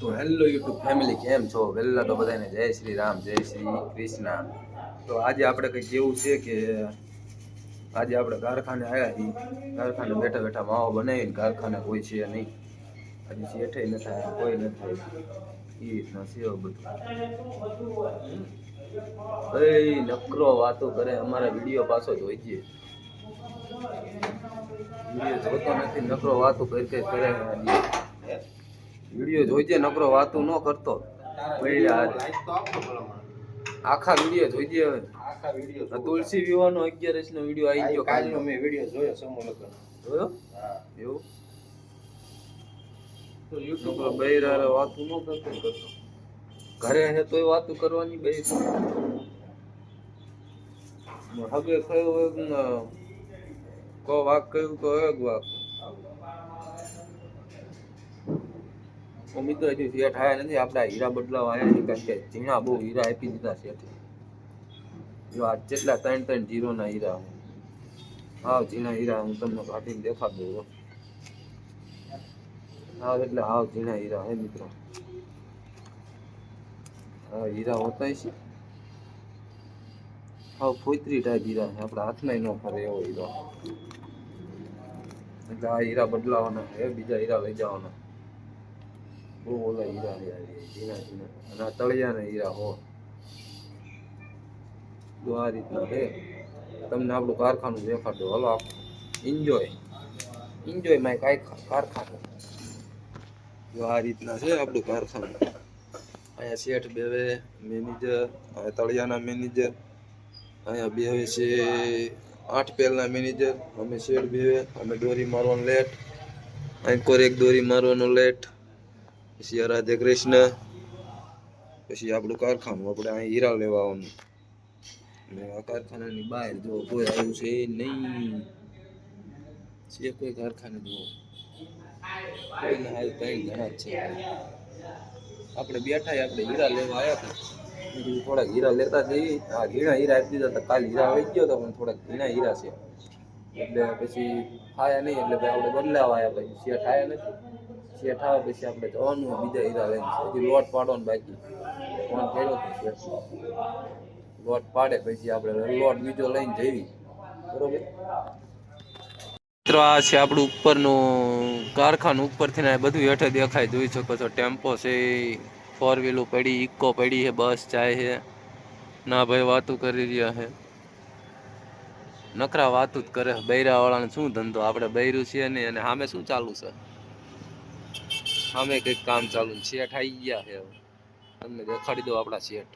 તો hello YouTube family કેમ છો? વહેલા તો બધાને જય શ્રી રામ, જય શ્રી કૃષ્ણ. તો આજે આપણે કંઈક એવું છે કે આજે આપણે કારખાને આવ્યા છીએ. કારખાને બેઠા બેઠા માવો બનાવીને કારખાને કોઈ છે નહીં. હજી શેઠે ન થાય, કોઈ ન થાય. એ રીતના છે બધું. કઈ નકરો વાતો કરે, અમારા વીડિયો પાછો જોઈ જઈએ વીડિયો જોતો નથી, નકરો વાતો કરી કરી. વીડિયો જોઈજે નકરો વાતું ન કરતો. બૈરા. આખા વીડિયો જોઈજે હવે. આખા વીડિયો તુલસી વિવાહનો અગિયારસ નો વીડિયો આવી ગયો કાલનો. મેં વીડિયો જોયો સમૂહ લગ્ન જોયો? એવું? તો યુટ્યુબ પર બૈરા હારે વાતું ન કરતો કરતો. ઘરે હે તોય વાતું કરવાની બે હગે થયો કો વાક કયું તો એક વાક. અમિત તો હજી શેઠ આયા નથી આપડા હીરા બદલાવા આવ્યા છે કારણ કે ઝીણા બહુ હીરા આપી દીધા શેઠે જો આ જેટલા ત્રણ ત્રણ જીરો ના હીરા છે. હાવ ઝીણા હીરા હું તમને કાઢીને દેખાડ દઉં હો. હાવ એટલે હાવ ઝીણા હીરા, હે મિત્રો હા હીરા હોતા છે હાવ ફોતરી ટાઈપ હીરા છે, આપણા હાથમાં ન ફરે એવો હીરો એટલે આ હીરા બદલાવાના છે, બીજા હીરા લઈ જવાના ઓલા હીરા ઝીણા ઝીણા અને તળિયાના હીરા હો જો આ રીતના છે તમને આપણું કારખાનું દેખાડો હલો એન્જોય એન્જોય માય કાંઈ કારખાનું જો આ રીતના છે આપણું કારખાનું અહીંયા શેઠ બેવે મેનેજર તળિયાના મેનેજર અહીંયા બેવે છે આઠ પેલના મેનેજર અમે શેઠ બેવે અમે દોરી મારવાનું લેટ અહીં કોર એક દોરી મારવાનું લેટ પછી આ રાધે કૃષ્ણ, પછી આપણું કારખાનું, આપણે અહીં હીરા લેવા આવવાનું અને આ કારખાનાની બહાર જો કોઈ આવ્યું છે નહીં છે કોઈ કારખાને જુઓ કોઈ ના આવ્યું કઈ ઘણા છે. આપણે બેઠા આપણે હીરા લેવા આવ્યા હતા. થોડાક હીરા લેતા જઈએ. હા ઘીણા હીરા આપી દીધા હતા. કાલ હીરા આવી ગયો હતો પણ થોડાક ઘીણા હીરા છે. એટલે પછી આયા નહીં, એટલે આપણે બદલાવા આવ્યા પછી. શેઠ આવ્યા નથી. શેઠ આવે પછી આપણે જવાનું બીજા હીરા લઈને હજી લોટ પાડવાનો બાકી ફોન કર્યો હતો લોટ પાડે પછી આપણે લોટ બીજો લઈને જઈએ. બરોબર? મિત્રો, આ છે આપણું ઉપરનું કારખાનું. ઉપરથી ને બધું હેઠે દેખાય. જોઈ શકો છો, ટેમ્પો છે ફોર વ્હીલો પડી, ઇકો પડી છે, બસ જાય છે. ના ભાઈ, વાતું કરી રહ્યા છે. નકરા વાતું જ કરે બૈરાવાળાને શું ધંધો? આપણે બૈરું છીએ ને અને સામે શું ચાલુ છે? સામે કંઈક કામ ચાલુ શેઠ આવી ગયા છે હવે. તમને દેખાડી દો આપણા શેઠ.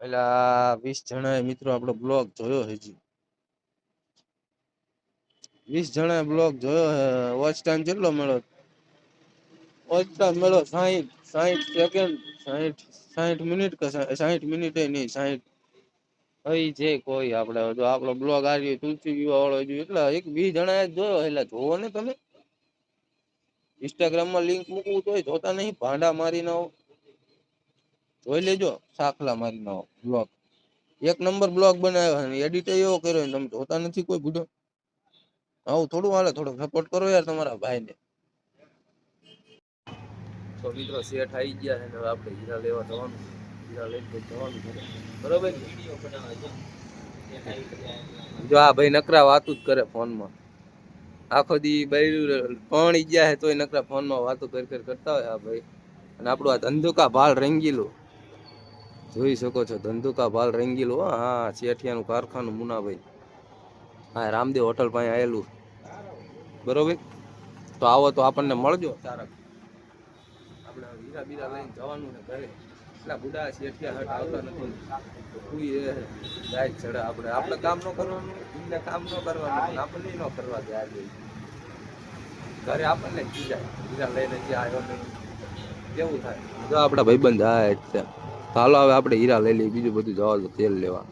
પેલા વીસ જણા મિત્રો આપણો બ્લોગ જોયો હજી. વીસ જણા બ્લોગ જોયો વોચ ટાઈમ કેટલો મળ્યો? વોચ ટાઈમ મળ્યો સાહીઠ સાહીઠ સેકન્ડ સાહીઠ સાહીઠ મિનિટ કે સાહીઠ મિનિટ નહીં સાહીઠ હઈ જે કોઈ આપડે જો આપણો બ્લોગ આવ્યો તુલસી વિવાહ વાળો એટલે એક બી જણા જોયો, એટલે જોવો ને તમે. ઇન્સ્ટાગ્રામમાં લિંક મૂકવું તોય જોતા નહીં, ભાંડા મારી આવો. જોઈ લેજો, સાખલા મારી આવો બ્લોગ એક નંબર બ્લોગ બનાવ્યો અને એડિટ એવો કર્યો તમે જોતા નથી કોઈ બુઢો આવું થોડું હાલે થોડો સપોર્ટ કરો યાર તમારા ભાઈને. તો મિત્રો શેઠ આવી ગયા છે આપણે હીરા લેવા જવાનું જો આ ભાઈ નકરા વાતું જ કરે ફોનમાં. આખો દી બૈરું પણ ગયા હે તોય નકરા ફોનમાં વાતો કર કર કરતા હોય આ ભાઈ. અને આપણું આ ધંધુકા ભાલ રંગીલું. જોઈ શકો છો, ધંધુકા ભાલ રંગીલું. હા. શેઠિયાનું કારખાનું મુનાભાઈ. હા, રામદેવ હોટલ પાસે આવેલું બરોબર? તો આવો તો આપણને મળજો તારક આપણે હીરા બીરા લઈને જવાનું ને ઘરે. એટલા બુડા શેઠિયા હટ આવતા નથી. કોઈ જાય ચડે આપણે. આપણે કામ ન કરવાનું, એમને કામ ન કરવાનું આપણને ન કરવા આજે. ઘરે આપણને જ જાય હીરા લઈને જે આવ્યો નહીં કેવું થાય? જો આપણા ભાઈબંધ જાય છે. હાલો, હવે આપણે હીરા લઈ લઈએ, બીજું બધું જવા તેલ લેવા.